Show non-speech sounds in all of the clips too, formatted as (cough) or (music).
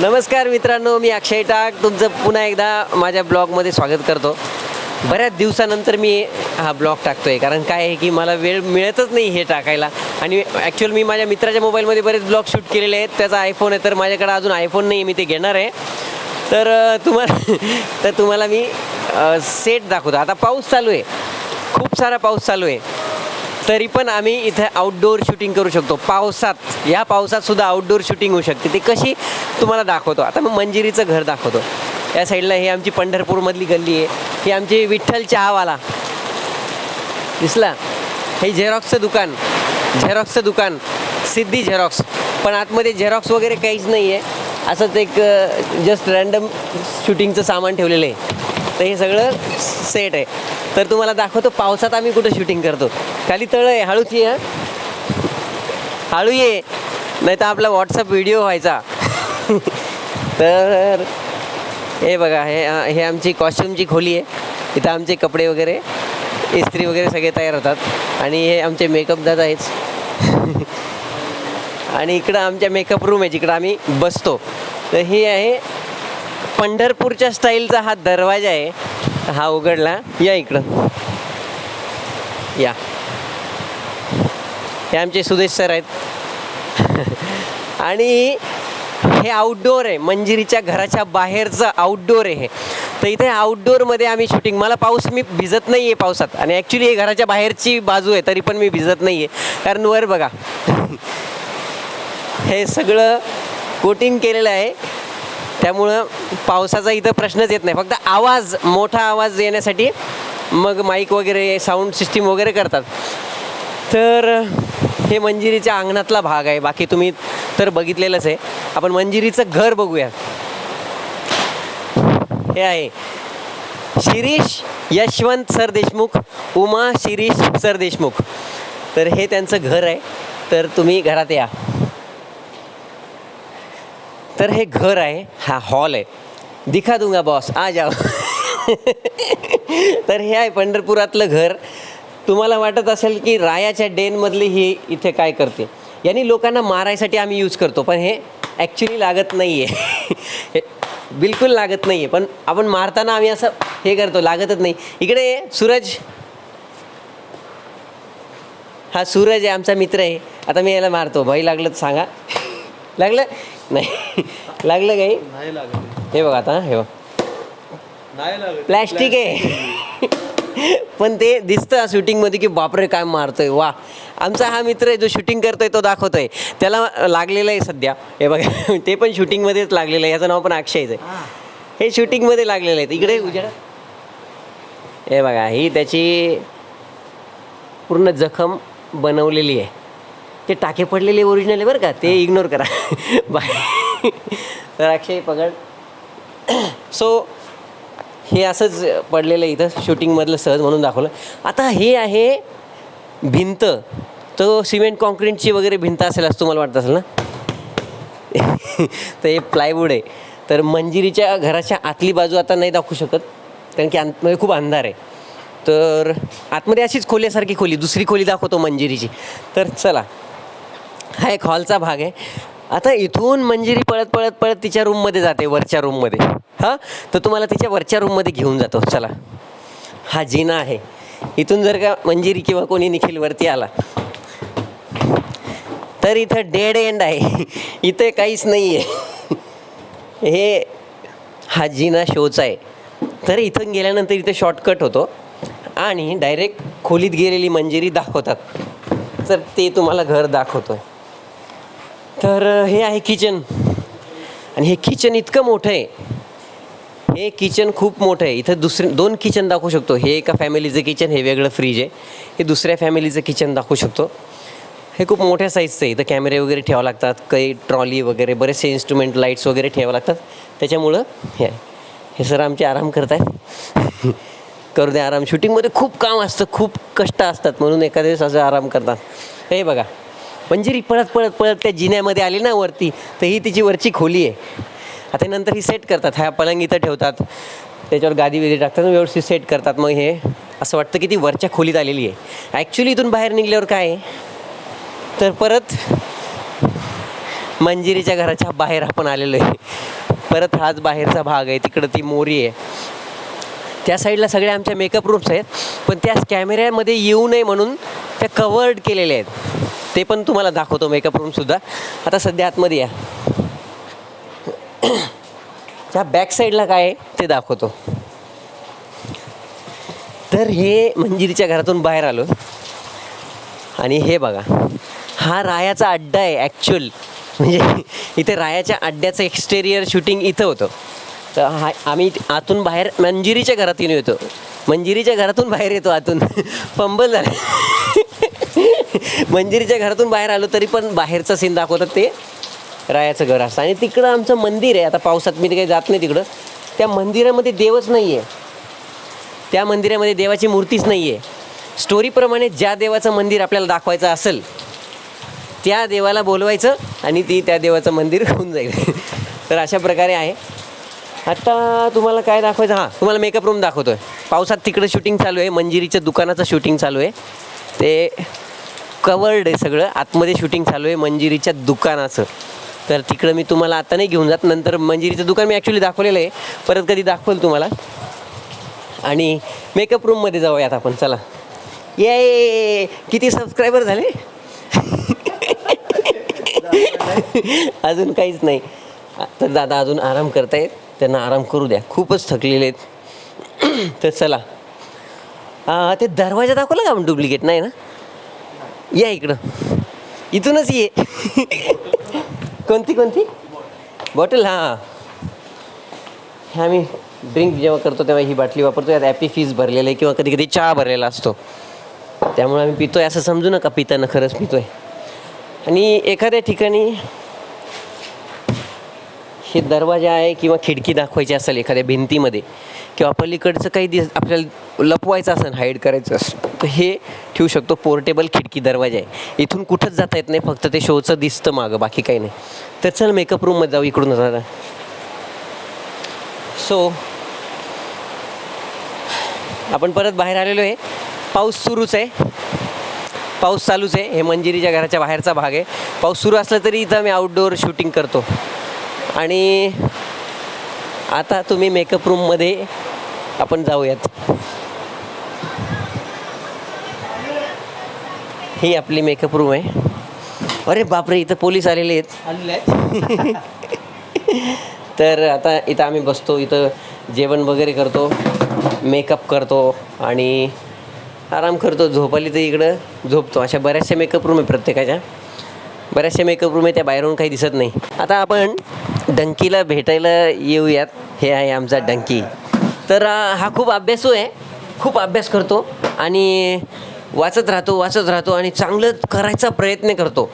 नमस्कार मित्रांनो मी अक्षय टाक. तुमचं पुन्हा एकदा माझ्या ब्लॉगमध्ये स्वागत करतो. बऱ्याच दिवसानंतर मी हा ब्लॉग टाकतो आहे कारण काय आहे की मला वेळ मिळतच नाही हे टाकायला. आणि ॲक्च्युअल मी माझ्या मित्राच्या मोबाईलमध्ये बरेच ब्लॉग शूट केलेले आहेत. त्याचा आयफोन आहे तर माझ्याकडे अजून आयफोन नाही मी ते घेणार आहे. तर तुम्हाला तर तुम्हाला मी सेट दाखवतो. आता पाऊस चालू आहे. खूप सारा पाऊस चालू आहे. तरी पण आम्ही इथे आउटडोअर शूटिंग करू शकतो. पावसात या पावसात सुद्धा आउटडोअर शूटिंग होऊ शकते. ती कशी तुम्हाला दाखवतो. आता मग मंजिरीचं घर दाखवतो. या साईडला ही आमची पंढरपूरमधली गल्ली आहे. ही आमची विठ्ठल चहावाला. दिसला? हे झेरॉक्सचं दुकान. झेरॉक्सचं दुकान. सिद्धी झेरॉक्स पण आतमध्ये झेरॉक्स वगैरे काहीच नाही आहे असंच एक जस्ट रँडम शूटिंगचं सामान ठेवलेलं आहे. तर हे सगळं सेट आहे. तर तुम्हाला दाखवतो पावसात आम्ही कुठं शूटिंग करतो. खाली तळं आहे हळूच ये हळू ये नाही तर आपला व्हॉट्सअप व्हिडिओ व्हायचा. (laughs) तर हे बघा हे हे आमची कॉस्ट्युमची खोली आहे इथं आमचे कपडे वगैरे इस्त्री वगैरे सगळे तयार होतात. आणि हे आमचे मेकअप दादा आहेच (laughs) आणि इकडं आमच्या मेकअप रूम आहे जिकडं आम्ही बसतो. तर हे आहे पंढरपूरच्या स्टाईलचा हा दरवाजा आहे. हा उघडला या इकडं. या. हे आमचे सुदेश सर आहेत. आणि हे आउटडोअर आहे. मंजिरीच्या घराच्या बाहेरचं आउटडोअर आहे हे. तर इथे आउटडोअरमध्ये आम्ही शूटिंग मला पाऊस मी भिजत नाही आहे पावसात. आणि ॲक्च्युली हे घराच्या बाहेरची बाजू आहे तरी पण मी भिजत नाही आहे कारण वर बघा. हे सगळं कोटिंग केलेलं आहे. त्यामुळं पावसाचा इथं प्रश्नच येत नाही. फक्त आवाज मोठा आवाज येण्यासाठी मग माईक वगैरे साऊंड सिस्टीम वगैरे करतात. तर हे मंजिरीच्या अंगणातला भाग आहे. बाकी तुम्ही तर बघितलेलंच आहे. आपण मंजिरीचं घर बघूया. हे आहे. शिरीष यशवंत सर देशमुख उमा शिरीष सरदेशमुख तर हे त्यांचं घर आहे. तर तुम्ही घरात या. तर हे घर आहे. हा हॉल आहे. दिखा दूंगा बॉस. आ जाओ. (laughs) तर हे आहे पंढरपुरातलं घर. तुम्हाला वाटत असेल की रायाच्या डेनमधली ही इथे काय करते? यांनी लोकांना मारायसाठी आम्ही यूज करतो पण हे ॲक्च्युली लागत नाही आहे (laughs) बिलकुल लागत नाही आहे पण आपण मारताना आम्ही असं हे करतो लागतच नाही. इकडे सूरज. हा सूरज आहे आमचा मित्र आहे. आता मी याला मारतो. भाई लागलं तर सांगा. (laughs) लागलं? नाही. (laughs) लागलं काही? हे बघा आता हे बघ. प्लॅस्टिक आहे. पण ते दिसतं शूटिंगमध्ये की बापरे काय मारतोय. वा. आमचा हा मित्र आहे जो शूटिंग करतोय तो दाखवतोय. त्याला लागलेलं आहे सध्या. हे बघा (laughs) ते पण शूटिंगमध्येच लागलेलं आहे. याचं नाव पण अक्षयच आहे. हे. शूटिंगमध्ये लागलेलं आहे. इकडे उजेडा. हे बघा ही त्याची पूर्ण जखम बनवलेली आहे. ते टाके पडलेले ओरिजिनल आहे बरं का? ते इग्नोर करा. (laughs) बाय. तर अक्षय पगड. (clears throat) सो हे असंच पडलेलं आहे इथं शूटिंगमधलं सहज म्हणून दाखवलं. आता हे आहे भिंत. तो सिमेंट कॉन्क्रीटची वगैरे भिंत असेल असं तुम्हाला वाटत असेल ना? (laughs) तर हे प्लायवूड आहे. तर मंजिरीच्या घराच्या आतली बाजू आता नाही दाखवू शकत कारण की आतमध्ये म्हणजे खूप अंधार आहे. तर आतमध्ये अशीच खोल्यासारखी खोली दुसरी खोली दाखवतो मंजिरीची. तर चला हा एक हॉलचा भाग आहे. आता इथून मंजिरी पळत पळत पळत तिच्या रूममध्ये जाते वरच्या रूममध्ये हां? तर तुम्हाला तिच्या वरच्या रूममध्ये घेऊन जातो. चला. हा जिना आहे. इथून जर का मंजिरी किंवा कोणी निखिल वरती आला तर इथं डेड एंड आहे. इथे काहीच नाही आहे हे हा जिना शोचा आहे. तर इथून गेल्यानंतर इथे शॉर्टकट होतो आणि डायरेक्ट खोलीत गेलेली मंजिरी दाखवतात. तर ते तुम्हाला घर दाखवतो आहे तर हे आहे किचन आणि हे किचन इतकं मोठं आहे. हे किचन खूप मोठं आहे. इथं दुसरे दोन किचन दाखवू शकतो. हे एका फॅमिलीचं किचन हे वेगळं फ्रीज आहे. हे दुसऱ्या फॅमिलीचं किचन दाखवू शकतो. हे खूप मोठ्या साईजचं आहे. इथं कॅमेरे वगैरे ठेवावं लागतात. काही ट्रॉली वगैरे बरेचसे इन्स्ट्रुमेंट लाईट्स वगैरे ठेवावं लागतात. त्याच्यामुळं हे हे सर आमचे आराम करत आहेत (laughs) करू दे आराम. शूटिंगमध्ये खूप काम असतं. खूप कष्ट असतात. म्हणून एखाद्या दिवस असं आराम करतात. हे बघा. मंजिरी पळत पळत पळत त्या जिन्यामध्ये आली ना वरती तर ही तिची वरची खोली आहे. आता नंतर ही सेट करतात. ह्या पलंग इथं ठेवतात. त्याच्यावर गादी बिदी टाकतात व्यवस्थित सेट करतात. मग हे असं वाटतं की ती वरच्या खोलीत आलेली आहे. ॲक्च्युली इथून बाहेर निघल्यावर काय? तर परत मंजिरीच्या घराच्या बाहेर आपण आलेलो आहे. परत हाच बाहेरचा भाग आहे. तिकडं ती मोरी आहे. त्या साईडला सगळ्या आमच्या मेकअप रूम्स आहेत. पण त्या कॅमेऱ्यामध्ये येऊ नये म्हणून त्या कवर्ड केलेल्या आहेत. ते पण तुम्हाला दाखवतो मेकअप रूमसुद्धा आता सध्या आतमध्ये या. (coughs) त्या बॅक साईडला काय आहे ते दाखवतो. तर हे मंजिरीच्या घरातून बाहेर आलो. आणि हे बघा हा रायाचा अड्डा आहे ॲक्च्युअल म्हणजे (laughs) इथे रायाच्या अड्ड्याचं एक्सटेरियर शूटिंग इथं होतं. तर हा आम्ही आतून बाहेर मंजिरीच्या घरातून येतो. मंजिरीच्या घरातून बाहेर येतो आतून. (laughs) पंबल झालं. (laughs) मंजिरीच्या घरातून बाहेर आलो तरी पण बाहेरचं सीन दाखवतात ते. रायाचं घर असतं. आणि तिकडं आमचं मंदिर आहे. आता पावसात मी काही जात नाही तिकडं. त्या मंदिरामध्ये देवच नाही आहे त्या मंदिरामध्ये देवाची मूर्तीच नाही आहे स्टोरीप्रमाणे ज्या देवाचं मंदिर आपल्याला दाखवायचं असेल त्या देवाला बोलवायचं आणि ती त्या देवाचं मंदिर (laughs) होऊन जाईल. तर अशा प्रकारे आहे. आत्ता तुम्हाला काय दाखवायचं? हां तुम्हाला मेकअप रूम दाखवतो आहे पावसात तिकडं शूटिंग चालू आहे. मंजिरीच्या दुकानाचं शूटिंग चालू आहे. ते कवर्ड आहे सगळं. आतमध्ये शूटिंग चालू आहे मंजिरीच्या दुकानाचं. तर तिकडं मी तुम्हाला आता नाही घेऊन जात. नंतर मंजिरीचं दुकान मी ॲक्च्युली दाखवलेलं आहे. परत कधी दाखवेल तुम्हाला. आणि मेकअप रूममध्ये जाऊयात आपण. चला. ये किती सबस्क्रायबर झाले? (laughs) अजून काहीच नाही. तर दादा अजून आराम करतायत. त्यांना आराम करू द्या. खूपच थकलेले आहेत. (clears throat) तर चला. ते दरवाजा दाखवला का आपण डुप्लिकेट नाही ना? या इकडं. इथूनच ये. (laughs) कोणती कोणती? बॉटल हां. हे आम्ही ड्रिंक जेव्हा करतो तेव्हा ही बाटली वापरतो. यात ॲपी फीज भरलेलं आहे किंवा कधी कधी चहा भरलेला असतो. त्यामुळे आम्ही पितोय. असं समजू नका पिताना खरंच पितोय. आणि एखाद्या ठिकाणी हे दरवाजा आहे किंवा खिडकी दाखवायची असेल एखाद्या भिंतीमध्ये किंवा पलीकडचं काही दिस आपल्याला लपवायचं असेल हाईड करायचं असेल तर हे ठेवू शकतो. पोर्टेबल खिडकी दरवाजा आहे. इथून कुठंच जाता येत नाही फक्त ते शोचं दिसतं मागं बाकी काही नाही. तर चल मेकअप रूममध्ये जाऊ इकडून दादा. सो आपण परत बाहेर आलेलो आहे. पाऊस सुरूच आहे. पाऊस चालूच आहे. हे मंजिरीच्या घराच्या बाहेरचा भाग आहे. पाऊस सुरू असला तरी इथं आम्ही आउटडोअर शूटिंग करतो. आणि आता तुम्ही मेकअप रूममध्ये आपण जाऊयात. ही आपली मेकअप रूम आहे. अरे बापरे इथं पोलीस आलेले आहेत. (laughs) तर आता इथं आम्ही बसतो इथं जेवण वगैरे करतो मेकअप करतो आणि आराम करतो. झोपाली तर इकडं झोपतो. अशा बऱ्याचशा मेकअप रूम आहे प्रत्येकाच्या. बऱ्याचशा मेकअप रूम आहे त्या बाहेरून काही दिसत नाही. आता आपण डंकीला भेटायला येऊयात. हे आहे आमचा डंकी. तर हा खूप अभ्यासू आहे. खूप अभ्यास करतो आणि वाचत राहतो वाचत राहतो आणि चांगलं करायचा प्रयत्न करतो.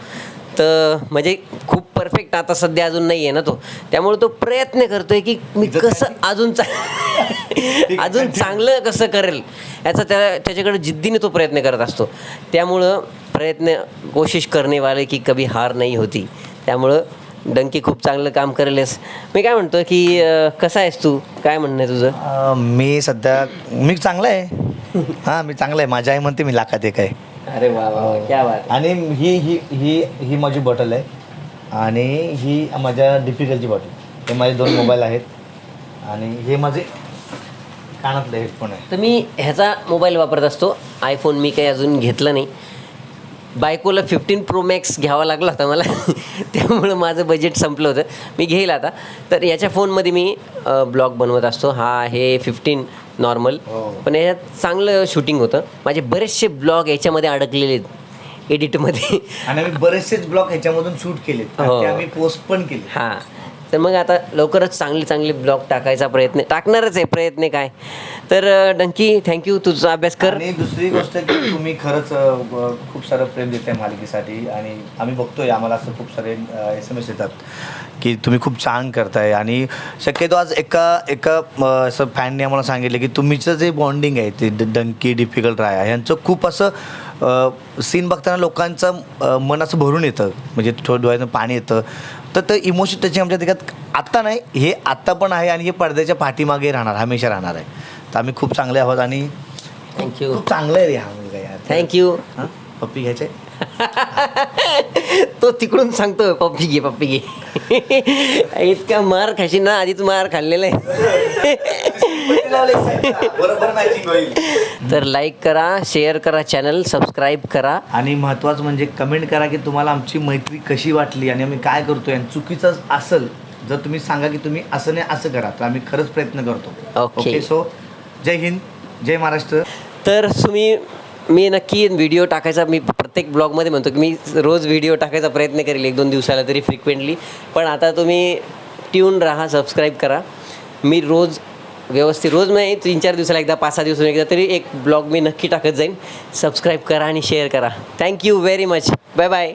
तर म्हणजे खूप परफेक्ट आता सध्या अजून नाही आहे ना तो. त्यामुळे तो प्रयत्न करतोय की मी कसं अजून चा (laughs) अजून चांगलं कसं करेल? याचा त्या त्याच्याकडे जिद्दीने तो प्रयत्न करत असतो. त्यामुळं प्रयत्न कोशिश करणे वाले की कभी हार नाही होती. त्यामुळं डंकी खूप चांगलं काम करेलस. मी काय म्हणतो की कसा आहेस तू? काय म्हणणं आहे तुझं? मी सध्या मी चांगला आहे. हां मी चांगला आहे. माझी आई म्हणते मी लाखात एक आहे. अरे वा क्या बात आणि ही ही ही ही माझी बॉटल आहे. आणि ही माझ्या डिफिकलची बॉटल. हे माझे दोन मोबाईल आहेत. आणि हे माझे कानातले हेडफोन आहे. तर मी ह्याचा मोबाईल वापरत असतो. आयफोन मी काही अजून घेतला नाही. बायकोला फिफ्टीन प्रो मॅक्स घ्यावा लागला होता मला. त्यामुळं माझं बजेट संपलं होतं. मी घेईल आता. तर याच्या फोनमध्ये मी ब्लॉग बनवत असतो. हा आहे फिफ्टीन नॉर्मल हो. पण याच्यात चांगलं शूटिंग होतं. माझे बरेचसे ब्लॉग याच्यामध्ये अडकलेले आहेत. एडिटमध्ये आणि आम्ही बरेचसेच ब्लॉग ह्याच्यामधून शूट आम्ही पोस्ट पण केले हां. तर मग आता लवकरच चांगले चांगले ब्लॉग टाकायचा प्रयत्न टाकणारच आहे प्रयत्न काय? तर डंकी थँक्यू तुझा अभ्यास कर. आणि दुसरी गोष्ट की तुम्ही खरंच खूप सारं प्रेम देते मालिकेसाठी आणि आम्ही बघतोय आम्हाला असं खूप सारे एस एम एस येतात की तुम्ही खूप छान करताय आणि शक्यतो आज एका एका असं फॅनने आम्हाला सांगितलं की तुमचं जे बॉन्डिंग आहे ते डंकी डिफिकल्ट राय यांचं खूप असं सीन बघताना लोकांचं मन असं भरून येतं. म्हणजे थोडं डोळ्यातून पाणी येतं. तर ते इमोशन त्याची आमच्या त्याच्यात आत्ता नाही हे आत्ता पण आहे आणि हे पडद्याच्या पाठीमागे राहणार हमेशा राहणार आहे. तर आम्ही खूप चांगले आहोत आणि थँक्यू खूप चांगलं आहे रे हा मुलगा यार. थँक्यू हां? पप्पी घ्यायचे? (laughs) तो तिकडून सांगतो पप्पी घे पप्पी घे. (laughs) इतका मार खाशी ना आधीच मार खाल्लेला आहे. (laughs) तर लाईक करा शेअर करा चॅनल सबस्क्राईब करा. आणि महत्त्वाचं म्हणजे कमेंट करा की तुम्हाला आमची मैत्री कशी वाटली आणि आम्ही काय करतोय. आणि चुकीचं असेल जर तुम्ही सांगा की तुम्ही असं नाही असं करा तर आम्ही खरंच प्रयत्न करतो. ओके. सो जय हिंद जय महाराष्ट्र. तर तुम्ही मी नक्की व्हिडिओ टाकायचा मी प्रत्येक ब्लॉगमध्ये म्हणतो की मी रोज व्हिडिओ टाकायचा प्रयत्न करेल एक दोन दिवसाला तरी फ्रिक्वेंटली पण आता तुम्ही ट्यून राहा सबस्क्राईब करा. मी रोज व्यवस्थित रोज नाही तीन चार दिवसाला एकदा पाच सहा दिवसाला एकदा तरी एक ब्लॉग मी नक्की टाकत जाईन. सबस्क्राईब करा आणि शेअर करा. Thank you very much bye bye